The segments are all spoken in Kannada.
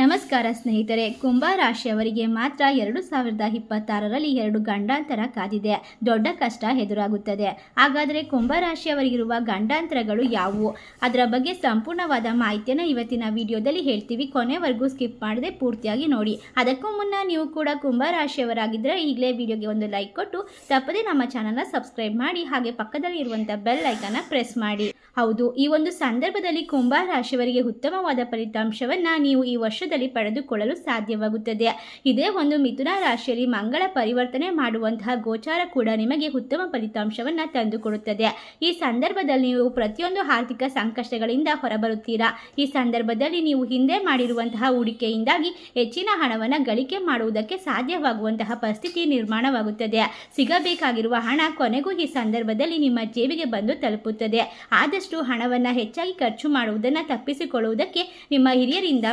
ನಮಸ್ಕಾರ ಸ್ನೇಹಿತರೆ, ಕುಂಭ ರಾಶಿಯವರಿಗೆ ಮಾತ್ರ ಎರಡು ಸಾವಿರದ ಇಪ್ಪತ್ತಾರರಲ್ಲಿ ಎರಡು ಗಂಡಾಂತರ ಕಾದಿದೆ. ದೊಡ್ಡ ಕಷ್ಟ ಎದುರಾಗುತ್ತದೆ. ಹಾಗಾದರೆ ಕುಂಭ ರಾಶಿಯವರಿಗಿರುವ ಗಂಡಾಂತರಗಳು ಯಾವುವು? ಅದರ ಬಗ್ಗೆ ಸಂಪೂರ್ಣವಾದ ಮಾಹಿತಿಯನ್ನು ಇವತ್ತಿನ ವಿಡಿಯೋದಲ್ಲಿ ಹೇಳ್ತೀವಿ. ಕೊನೆವರೆಗೂ ಸ್ಕಿಪ್ ಮಾಡದೆ ಪೂರ್ತಿಯಾಗಿ ನೋಡಿ. ಅದಕ್ಕೂ ಮುನ್ನ ನೀವು ಕೂಡ ಕುಂಭ ರಾಶಿಯವರಾಗಿದ್ದರೆ ಈಗಲೇ ವಿಡಿಯೋಗೆ ಒಂದು ಲೈಕ್ ಕೊಟ್ಟು ತಪ್ಪದೇ ನಮ್ಮ ಚಾನಲ್ನ ಸಬ್ಸ್ಕ್ರೈಬ್ ಮಾಡಿ, ಹಾಗೆ ಪಕ್ಕದಲ್ಲಿ ಇರುವಂಥ ಬೆಲ್ ಐಕನ್ನ ಪ್ರೆಸ್ ಮಾಡಿ. ಹೌದು, ಈ ಒಂದು ಸಂದರ್ಭದಲ್ಲಿ ಕುಂಭ ರಾಶಿಯವರಿಗೆ ಉತ್ತಮವಾದ ಫಲಿತಾಂಶವನ್ನು ನೀವು ಈ ವರ್ಷದಲ್ಲಿ ಪಡೆದುಕೊಳ್ಳಲು ಸಾಧ್ಯವಾಗುತ್ತದೆ. ಇದೇ ಒಂದು ಮಿಥುನ ರಾಶಿಯಲ್ಲಿ ಮಂಗಳ ಪರಿವರ್ತನೆ ಮಾಡುವಂತಹ ಗೋಚಾರ ಕೂಡ ನಿಮಗೆ ಉತ್ತಮ ಫಲಿತಾಂಶವನ್ನು ತಂದುಕೊಡುತ್ತದೆ. ಈ ಸಂದರ್ಭದಲ್ಲಿ ನೀವು ಪ್ರತಿಯೊಂದು ಆರ್ಥಿಕ ಸಂಕಷ್ಟಗಳಿಂದ ಹೊರಬರುತ್ತೀರಾ? ಈ ಸಂದರ್ಭದಲ್ಲಿ ನೀವು ಹಿಂದೆ ಮಾಡಿರುವಂತಹ ಹೂಡಿಕೆಯಿಂದಾಗಿ ಹೆಚ್ಚಿನ ಹಣವನ್ನು ಗಳಿಕೆ ಮಾಡುವುದಕ್ಕೆ ಸಾಧ್ಯವಾಗುವಂತಹ ಪರಿಸ್ಥಿತಿ ನಿರ್ಮಾಣವಾಗುತ್ತದೆ. ಸಿಗಬೇಕಾಗಿರುವ ಹಣ ಕೊನೆಗೂ ಈ ಸಂದರ್ಭದಲ್ಲಿ ನಿಮ್ಮ ಜೇಬಿಗೆ ಬಂದು ತಲುಪುತ್ತದೆ. ಆದಷ್ಟು ಹಣವನ್ನು ಹೆಚ್ಚಾಗಿ ಖರ್ಚು ಮಾಡುವುದನ್ನು ತಪ್ಪಿಸಿಕೊಳ್ಳುವುದಕ್ಕೆ ನಿಮ್ಮ ಹಿರಿಯರಿಂದ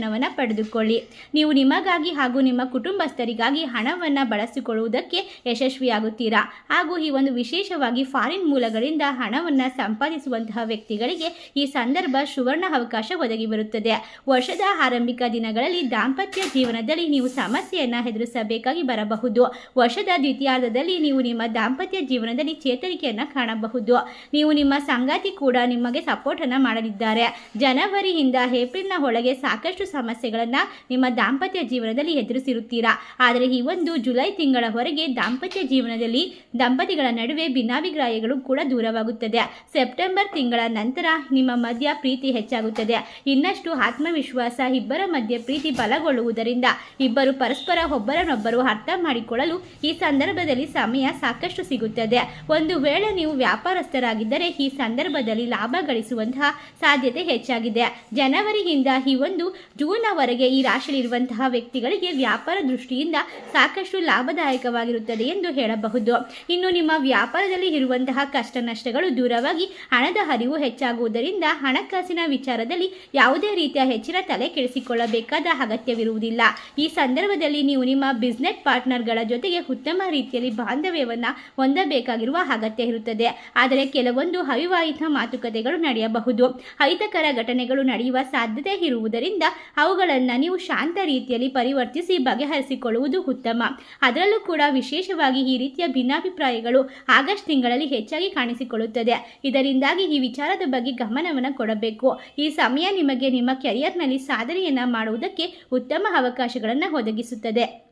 ಮಾರ್ಗದರ್ಶನವನ್ನು ಪಡೆದುಕೊಳ್ಳಿ. ನೀವು ನಿಮಗಾಗಿ ಹಾಗೂ ನಿಮ್ಮ ಕುಟುಂಬಸ್ಥರಿಗಾಗಿ ಹಣವನ್ನು ಬಳಸಿಕೊಳ್ಳುವುದಕ್ಕೆ ಯಶಸ್ವಿಯಾಗುತ್ತೀರಾ? ಹಾಗೂ ಈ ಒಂದು ವಿಶೇಷವಾಗಿ ಫಾರಿನ್ ಮೂಲಗಳಿಂದ ಹಣವನ್ನು ಸಂಪಾದಿಸುವಂತಹ ವ್ಯಕ್ತಿಗಳಿಗೆ ಈ ಸಂದರ್ಭ ಸುವರ್ಣ ಅವಕಾಶ ಒದಗಿ ಬರುತ್ತದೆ. ವರ್ಷದ ಆರಂಭಿಕ ದಿನಗಳಲ್ಲಿ ದಾಂಪತ್ಯ ಜೀವನದಲ್ಲಿ ನೀವು ಸಮಸ್ಯೆಯನ್ನು ಎದುರಿಸಬೇಕಾಗಿ ಬರಬಹುದು. ವರ್ಷದ ದ್ವಿತೀಯಾರ್ಧದಲ್ಲಿ ನೀವು ನಿಮ್ಮ ದಾಂಪತ್ಯ ಜೀವನದಲ್ಲಿ ಚೇತರಿಕೆಯನ್ನು ಕಾಣಬಹುದು. ನೀವು ನಿಮ್ಮ ಸಂಗಾತಿ ಕೂಡ ನಿಮಗೆ ಸಪೋರ್ಟ್ ಅನ್ನ ಮಾಡಲಿದ್ದಾರೆ. ಜನವರಿಯಿಂದ ಏಪ್ರಿಲ್ನ ಒಳಗೆ ಸಾಕಷ್ಟು ಸಮಸ್ಯೆಗಳನ್ನು ನಿಮ್ಮ ದಾಂಪತ್ಯ ಜೀವನದಲ್ಲಿ ಎದುರಿಸಿರುತ್ತೀರಾ? ಆದರೆ ಈ ಒಂದು ಜುಲೈ ತಿಂಗಳ ಹೊರಗೆ ದಾಂಪತ್ಯ ಜೀವನದಲ್ಲಿ ದಂಪತಿಗಳ ನಡುವೆ ಭಿನ್ನಾಭಿಪ್ರಾಯಗಳು ಕೂಡ ದೂರವಾಗುತ್ತದೆ. ಸೆಪ್ಟೆಂಬರ್ ತಿಂಗಳ ನಂತರ ನಿಮ್ಮ ಮಧ್ಯ ಪ್ರೀತಿ ಹೆಚ್ಚಾಗುತ್ತದೆ. ಇನ್ನಷ್ಟು ಆತ್ಮವಿಶ್ವಾಸ, ಇಬ್ಬರ ಮಧ್ಯೆ ಪ್ರೀತಿ ಬಲಗೊಳ್ಳುವುದರಿಂದ ಇಬ್ಬರು ಪರಸ್ಪರ ಒಬ್ಬರನ್ನೊಬ್ಬರು ಅರ್ಥ ಮಾಡಿಕೊಳ್ಳಲು ಈ ಸಂದರ್ಭದಲ್ಲಿ ಸಮಯ ಸಾಕಷ್ಟು ಸಿಗುತ್ತದೆ. ಒಂದು ವೇಳೆ ನೀವು ವ್ಯಾಪಾರಸ್ಥರಾಗಿದ್ದರೆ ಈ ಸಂದರ್ಭದಲ್ಲಿ ಲಾಭ ಗಳಿಸುವಂತಹ ಸಾಧ್ಯತೆ ಹೆಚ್ಚಾಗಿದೆ. ಜನವರಿಯಿಂದ ಈ ಒಂದು ಜೂನ್ನವರೆಗೆ ಈ ರಾಶಿಯಲ್ಲಿರುವಂತಹ ವ್ಯಕ್ತಿಗಳಿಗೆ ವ್ಯಾಪಾರ ದೃಷ್ಟಿಯಿಂದ ಸಾಕಷ್ಟು ಲಾಭದಾಯಕವಾಗಿರುತ್ತದೆ ಎಂದು ಹೇಳಬಹುದು. ಇನ್ನು ನಿಮ್ಮ ವ್ಯಾಪಾರದಲ್ಲಿ ಇರುವಂತಹ ಕಷ್ಟ ನಷ್ಟಗಳು ದೂರವಾಗಿ ಹಣದ ಹರಿವು ಹೆಚ್ಚಾಗುವುದರಿಂದ ಹಣಕಾಸಿನ ವಿಚಾರದಲ್ಲಿ ಯಾವುದೇ ರೀತಿಯ ಹೆಚ್ಚಿನ ತಲೆ ಕೆಡಿಸಿಕೊಳ್ಳಬೇಕಾದ ಅಗತ್ಯವಿರುವುದಿಲ್ಲ. ಈ ಸಂದರ್ಭದಲ್ಲಿ ನೀವು ನಿಮ್ಮ ಬಿಸ್ನೆಸ್ ಪಾರ್ಟ್ನರ್ಗಳ ಜೊತೆಗೆ ಉತ್ತಮ ರೀತಿಯಲ್ಲಿ ಬಾಂಧವ್ಯವನ್ನು ಹೊಂದಬೇಕಾಗಿರುವ ಅಗತ್ಯ ಇರುತ್ತದೆ. ಆದರೆ ಕೆಲವೊಂದು ಅವಿವಾಹಿತ ಮಾತುಕತೆಗಳು ನಡೆಯಬಹುದು. ಅಹಿತಕರ ಘಟನೆಗಳು ನಡೆಯುವ ಸಾಧ್ಯತೆ ಇರುವುದರಿಂದ ಅವುಗಳನ್ನು ನೀವು ಶಾಂತ ರೀತಿಯಲ್ಲಿ ಪರಿವರ್ತಿಸಿ ಬಗೆಹರಿಸಿಕೊಳ್ಳುವುದು ಉತ್ತಮ. ಅದರಲ್ಲೂ ಕೂಡ ವಿಶೇಷವಾಗಿ ಈ ರೀತಿಯ ಭಿನ್ನಾಭಿಪ್ರಾಯಗಳು ಆಗಸ್ಟ್ ತಿಂಗಳಲ್ಲಿ ಹೆಚ್ಚಾಗಿ ಕಾಣಿಸಿಕೊಳ್ಳುತ್ತದೆ. ಇದರಿಂದಾಗಿ ಈ ವಿಚಾರದ ಬಗ್ಗೆ ಗಮನವನ್ನು ಕೊಡಬೇಕು. ಈ ಸಮಯ ನಿಮಗೆ ನಿಮ್ಮ ಕೆರಿಯರ್ನಲ್ಲಿ ಸಾಧನೆಯನ್ನು ಮಾಡುವುದಕ್ಕೆ ಉತ್ತಮ ಅವಕಾಶಗಳನ್ನು ಒದಗಿಸುತ್ತದೆ.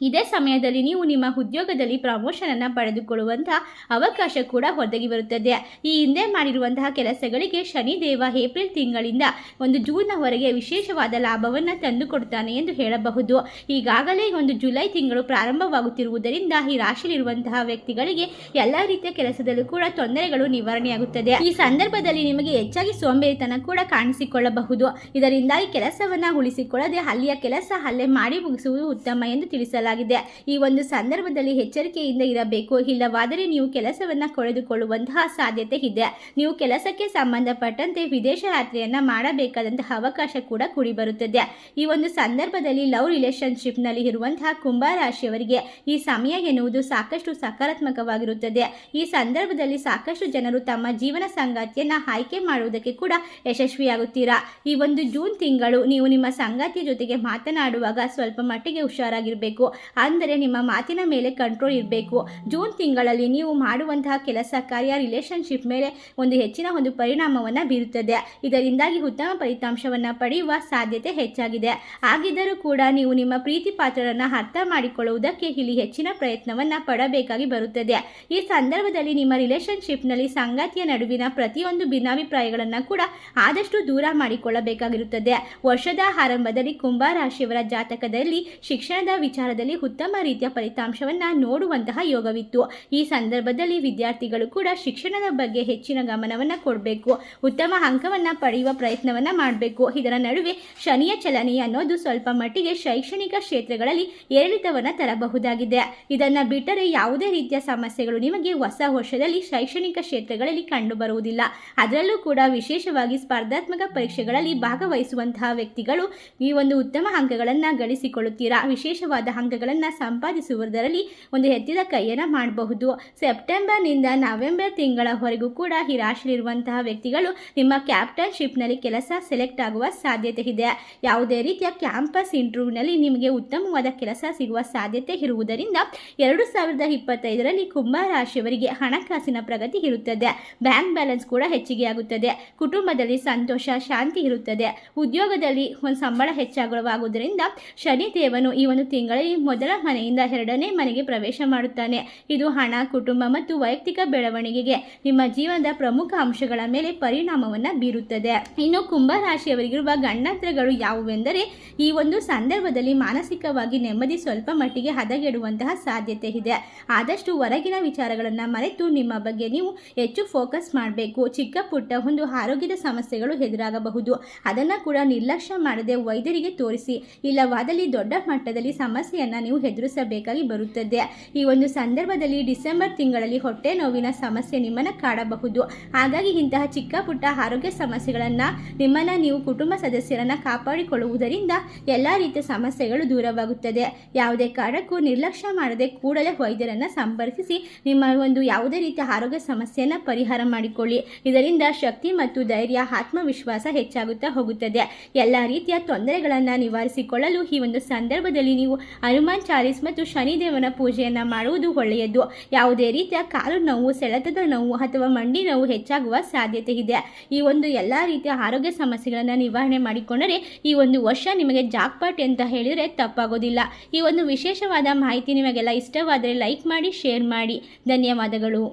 ಇದೇ ಸಮಯದಲ್ಲಿ ನೀವು ನಿಮ್ಮ ಉದ್ಯೋಗದಲ್ಲಿ ಪ್ರಮೋಷನ್ ಅನ್ನು ಪಡೆದುಕೊಳ್ಳುವಂತಹ ಅವಕಾಶ ಕೂಡ ಒದಗಿ ಬರುತ್ತದೆ. ಈ ಹಿಂದೆ ಮಾಡಿರುವಂತಹ ಕೆಲಸಗಳಿಗೆ ಶನಿದೇವ ಏಪ್ರಿಲ್ ತಿಂಗಳಿಂದ ಒಂದು ಜೂನ್ನವರೆಗೆ ವಿಶೇಷವಾದ ಲಾಭವನ್ನು ತಂದುಕೊಡ್ತಾನೆ ಎಂದು ಹೇಳಬಹುದು. ಈಗಾಗಲೇ ಒಂದು ಜುಲೈ ತಿಂಗಳು ಪ್ರಾರಂಭವಾಗುತ್ತಿರುವುದರಿಂದ ಈ ರಾಶಿಯಲ್ಲಿರುವಂತಹ ವ್ಯಕ್ತಿಗಳಿಗೆ ಎಲ್ಲ ರೀತಿಯ ಕೆಲಸದಲ್ಲೂ ಕೂಡ ತೊಂದರೆಗಳು ನಿವಾರಣೆಯಾಗುತ್ತದೆ. ಈ ಸಂದರ್ಭದಲ್ಲಿ ನಿಮಗೆ ಹೆಚ್ಚಾಗಿ ಸೋಂಬೇರಿತನ ಕೂಡ ಕಾಣಿಸಿಕೊಳ್ಳಬಹುದು. ಇದರಿಂದಾಗಿ ಕೆಲಸವನ್ನ ಉಳಿಸಿಕೊಳ್ಳದೆ ಅಲ್ಲಿಯ ಕೆಲಸ ಅಲ್ಲೇ ಮಾಡಿ ಮುಗಿಸುವುದು ಉತ್ತಮ ಎಂದು ತಿಳಿಸಲಾಗಿದೆ ಈ ಒಂದು ಸಂದರ್ಭದಲ್ಲಿ ಎಚ್ಚರಿಕೆಯಿಂದ ಇರಬೇಕು. ಇಲ್ಲವಾದರೆ ನೀವು ಕೆಲಸವನ್ನ ಕಳೆದುಕೊಳ್ಳುವಂತಹ ಸಾಧ್ಯತೆ ಇದೆ. ನೀವು ಕೆಲಸಕ್ಕೆ ಸಂಬಂಧಪಟ್ಟಂತೆ ವಿದೇಶ ಯಾತ್ರೆಯನ್ನ ಮಾಡಬೇಕಾದಂತಹ ಅವಕಾಶ ಕೂಡ ಕೂಡಿಬರುತ್ತದೆ. ಈ ಒಂದು ಸಂದರ್ಭದಲ್ಲಿ ಲವ್ ರಿಲೇಶನ್ಶಿಪ್ನಲ್ಲಿ ಇರುವಂತಹ ಕುಂಭ ರಾಶಿಯವರಿಗೆ ಈ ಸಮಯ ಎನ್ನುವುದು ಸಾಕಷ್ಟು ಸಕಾರಾತ್ಮಕವಾಗಿರುತ್ತದೆ. ಈ ಸಂದರ್ಭದಲ್ಲಿ ಸಾಕಷ್ಟು ಜನರು ತಮ್ಮ ಜೀವನ ಸಂಗಾತಿಯನ್ನ ಆಯ್ಕೆ ಮಾಡುವುದಕ್ಕೆ ಕೂಡ ಯಶಸ್ವಿಯಾಗುತ್ತೀರಾ? ಈ ಒಂದು ಜೂನ್ ತಿಂಗಳು ನೀವು ನಿಮ್ಮ ಸಂಗಾತಿಯ ಜೊತೆಗೆ ಮಾತನಾಡುವಾಗ ಸ್ವಲ್ಪ ಮಟ್ಟಿಗೆ ಹುಷಾರಾಗಿರಬೇಕು. ಅಂದರೆ ನಿಮ್ಮ ಮಾತಿನ ಮೇಲೆ ಕಂಟ್ರೋಲ್ ಇರಬೇಕು. ಜೂನ್ ತಿಂಗಳಲ್ಲಿ ನೀವು ಮಾಡುವಂತಹ ಕೆಲಸ, ಕಾರ್ಯ ರಿಲೇಶನ್ಶಿಪ್ ಮೇಲೆ ಒಂದು ಹೆಚ್ಚಿನ ಒಂದು ಪರಿಣಾಮವನ್ನು ಬೀರುತ್ತದೆ. ಇದರಿಂದಾಗಿ ಉತ್ತಮ ಫಲಿತಾಂಶವನ್ನು ಪಡೆಯುವ ಸಾಧ್ಯತೆ ಹೆಚ್ಚಾಗಿದೆ. ಆಗಿದ್ದರೂ ಕೂಡ ನೀವು ನಿಮ್ಮ ಪ್ರೀತಿ ಪಾತ್ರರನ್ನು ಅರ್ಥ ಮಾಡಿಕೊಳ್ಳುವುದಕ್ಕೆ ಇಲ್ಲಿ ಹೆಚ್ಚಿನ ಪ್ರಯತ್ನವನ್ನು ಪಡಬೇಕಾಗಿ ಬರುತ್ತದೆ. ಈ ಸಂದರ್ಭದಲ್ಲಿ ನಿಮ್ಮ ರಿಲೇಶನ್ಶಿಪ್ನಲ್ಲಿ ಸಂಗಾತಿಯ ನಡುವಿನ ಪ್ರತಿಯೊಂದು ಭಿನ್ನಾಭಿಪ್ರಾಯಗಳನ್ನು ಕೂಡ ಆದಷ್ಟು ದೂರ ಮಾಡಿಕೊಳ್ಳಬೇಕಾಗಿರುತ್ತದೆ. ವರ್ಷದ ಆರಂಭದಲ್ಲಿ ಕುಂಭ ರಾಶಿಯವರ ಜಾತಕದಲ್ಲಿ ಶಿಕ್ಷಣದ ವಿಚಾರದಲ್ಲಿ ಉತ್ತಮ ರೀತಿಯ ಫಲಿತಾಂಶವನ್ನು ನೋಡುವಂತಹ ಯೋಗವಿತ್ತು. ಈ ಸಂದರ್ಭದಲ್ಲಿ ವಿದ್ಯಾರ್ಥಿಗಳು ಕೂಡ ಶಿಕ್ಷಣದ ಬಗ್ಗೆ ಹೆಚ್ಚಿನ ಗಮನವನ್ನು ಕೊಡಬೇಕು. ಉತ್ತಮ ಅಂಕವನ್ನು ಪಡೆಯುವ ಪ್ರಯತ್ನವನ್ನು ಮಾಡಬೇಕು. ಇದರ ನಡುವೆ ಶನಿಯ ಚಲನೆ ಅನ್ನೋದು ಸ್ವಲ್ಪ ಮಟ್ಟಿಗೆ ಶೈಕ್ಷಣಿಕ ಕ್ಷೇತ್ರಗಳಲ್ಲಿ ಏರಿಳಿತವನ್ನು ತರಬಹುದಾಗಿದೆ. ಇದನ್ನು ಬಿಟ್ಟರೆ ಯಾವುದೇ ರೀತಿಯ ಸಮಸ್ಯೆಗಳು ನಿಮಗೆ ಹೊಸ ವರ್ಷದಲ್ಲಿ ಶೈಕ್ಷಣಿಕ ಕ್ಷೇತ್ರಗಳಲ್ಲಿ ಕಂಡುಬರುವುದಿಲ್ಲ. ಅದರಲ್ಲೂ ಕೂಡ ವಿಶೇಷವಾಗಿ ಸ್ಪರ್ಧಾತ್ಮಕ ಪರೀಕ್ಷೆಗಳಲ್ಲಿ ಭಾಗವಹಿಸುವಂತಹ ವ್ಯಕ್ತಿಗಳು ಈ ಒಂದು ಉತ್ತಮ ಅಂಕಗಳನ್ನು ಗಳಿಸಿಕೊಳ್ಳುತ್ತೀರಾ? ವಿಶೇಷವಾದ ಅಂಕ ಅಂಕಗಳನ್ನು ಸಂಪಾದಿಸುವುದರಲ್ಲಿ ಒಂದು ಎತ್ತಿದ ಕೈಯನ್ನು ಮಾಡಬಹುದು. ಸೆಪ್ಟೆಂಬರ್ನಿಂದ ನವೆಂಬರ್ ತಿಂಗಳವರೆಗೂ ಕೂಡ ಈ ರಾಶಿಯಲ್ಲಿರುವಂತಹ ವ್ಯಕ್ತಿಗಳು ನಿಮ್ಮ ಕ್ಯಾಪ್ಟನ್ಶಿಪ್ನಲ್ಲಿ ಕೆಲಸ ಸೆಲೆಕ್ಟ್ ಆಗುವ ಸಾಧ್ಯತೆ ಇದೆ. ಯಾವುದೇ ರೀತಿಯ ಕ್ಯಾಂಪಸ್ ಇಂಟರ್ವ್ಯೂನಲ್ಲಿ ನಿಮಗೆ ಉತ್ತಮವಾದ ಕೆಲಸ ಸಿಗುವ ಸಾಧ್ಯತೆ ಇರುವುದರಿಂದ ಎರಡು ಸಾವಿರದ ಇಪ್ಪತ್ತೈದರಲ್ಲಿ ಕುಂಭ ರಾಶಿಯವರಿಗೆ ಹಣಕಾಸಿನ ಪ್ರಗತಿ ಇರುತ್ತದೆ. ಬ್ಯಾಂಕ್ ಬ್ಯಾಲೆನ್ಸ್ ಕೂಡ ಹೆಚ್ಚಿಗೆ ಆಗುತ್ತದೆ ಕುಟುಂಬದಲ್ಲಿ ಸಂತೋಷ, ಶಾಂತಿ ಇರುತ್ತದೆ. ಉದ್ಯೋಗದಲ್ಲಿ ಒಂದು ಸಂಬಳ ಹೆಚ್ಚಾಗುವಾಗುವುದರಿಂದ ಶನಿ ದೇವನು ಈ ಒಂದು ತಿಂಗಳಲ್ಲಿ ಮೊದಲ ಮನೆಯಿಂದ ಎರಡನೇ ಮನೆಗೆ ಪ್ರವೇಶ ಮಾಡುತ್ತಾನೆ. ಇದು ಹಣ, ಕುಟುಂಬ ಮತ್ತು ವೈಯಕ್ತಿಕ ಬೆಳವಣಿಗೆಗೆ ನಿಮ್ಮ ಜೀವನದ ಪ್ರಮುಖ ಅಂಶಗಳ ಮೇಲೆ ಪರಿಣಾಮವನ್ನು ಬೀರುತ್ತದೆ. ಇನ್ನು ಕುಂಭ ರಾಶಿಯವರಿಗಿರುವ ಗಂಡಂತರಗಳು ಯಾವುವೆಂದರೆ ಈ ಒಂದು ಸಂದರ್ಭದಲ್ಲಿ ಮಾನಸಿಕವಾಗಿ ನೆಮ್ಮದಿ ಸ್ವಲ್ಪ ಮಟ್ಟಿಗೆ ಹದಗೆಡುವಂತಹ ಸಾಧ್ಯತೆ ಇದೆ. ಆದಷ್ಟು ಹೊರಗಿನ ವಿಚಾರಗಳನ್ನು ಮರೆತು ನಿಮ್ಮ ಬಗ್ಗೆ ನೀವು ಹೆಚ್ಚು ಫೋಕಸ್ ಮಾಡಬೇಕು. ಚಿಕ್ಕ ಪುಟ್ಟ ಒಂದು ಆರೋಗ್ಯದ ಸಮಸ್ಯೆಗಳು ಎದುರಾಗಬಹುದು. ಅದನ್ನು ಕೂಡ ನಿರ್ಲಕ್ಷ್ಯ ಮಾಡದೆ ವೈದ್ಯರಿಗೆ ತೋರಿಸಿ. ಇಲ್ಲವಾದಲ್ಲಿ ದೊಡ್ಡ ಮಟ್ಟದಲ್ಲಿ ಸಮಸ್ಯೆಯನ್ನು ನೀವು ಎದುರಿಸಬೇಕಾಗಿ ಬರುತ್ತದೆ. ಈ ಒಂದು ಸಂದರ್ಭದಲ್ಲಿ ಡಿಸೆಂಬರ್ ತಿಂಗಳಲ್ಲಿ ಹೊಟ್ಟೆ ನೋವಿನ ಸಮಸ್ಯೆ ನಿಮ್ಮನ್ನು ಕಾಡಬಹುದು. ಹಾಗಾಗಿ ಇಂತಹ ಚಿಕ್ಕ ಪುಟ್ಟ ಆರೋಗ್ಯ ಸಮಸ್ಯೆಗಳನ್ನು ನಿಮ್ಮನ್ನು ನೀವು ಕುಟುಂಬ ಸದಸ್ಯರನ್ನು ಕಾಪಾಡಿಕೊಳ್ಳುವುದರಿಂದ ಎಲ್ಲ ರೀತಿಯ ಸಮಸ್ಯೆಗಳು ದೂರವಾಗುತ್ತದೆ. ಯಾವುದೇ ಕಾರಣಕ್ಕೂ ನಿರ್ಲಕ್ಷ್ಯ ಮಾಡದೆ ಕೂಡಲೇ ವೈದ್ಯರನ್ನು ಸಂಪರ್ಕಿಸಿ ನಿಮ್ಮ ಒಂದು ಯಾವುದೇ ರೀತಿಯ ಆರೋಗ್ಯ ಸಮಸ್ಯೆಯನ್ನು ಪರಿಹಾರ ಮಾಡಿಕೊಳ್ಳಿ. ಇದರಿಂದ ಶಕ್ತಿ ಮತ್ತು ಧೈರ್ಯ, ಆತ್ಮವಿಶ್ವಾಸ ಹೆಚ್ಚಾಗುತ್ತಾ ಹೋಗುತ್ತದೆ. ಎಲ್ಲ ರೀತಿಯ ತೊಂದರೆಗಳನ್ನು ನಿವಾರಿಸಿಕೊಳ್ಳಲು ಈ ಒಂದು ಸಂದರ್ಭದಲ್ಲಿ ನೀವು ಹನುಮಾನ್ ಚಾಲೀಸ್ ಮತ್ತು ಶನಿದೇವನ ಪೂಜೆಯನ್ನು ಮಾಡುವುದು ಒಳ್ಳೆಯದು. ಯಾವುದೇ ರೀತಿಯ ಕಾಲು ನೋವು, ಸೆಳೆತದ ನೋವು ಅಥವಾ ಮಂಡಿ ನೋವು ಹೆಚ್ಚಾಗುವ ಸಾಧ್ಯತೆ ಇದೆ. ಈ ಒಂದು ಎಲ್ಲ ರೀತಿಯ ಆರೋಗ್ಯ ಸಮಸ್ಯೆಗಳನ್ನು ನಿವಾರಣೆ ಮಾಡಿಕೊಂಡರೆ ಈ ಒಂದು ವರ್ಷ ನಿಮಗೆ ಜಾಕ್ಪಾಟ್ ಅಂತ ಹೇಳಿದರೆ ತಪ್ಪಾಗೋದಿಲ್ಲ. ಈ ಒಂದು ವಿಶೇಷವಾದ ಮಾಹಿತಿ ನಿಮಗೆಲ್ಲ ಇಷ್ಟವಾದರೆ ಲೈಕ್ ಮಾಡಿ, ಶೇರ್ ಮಾಡಿ. ಧನ್ಯವಾದಗಳು.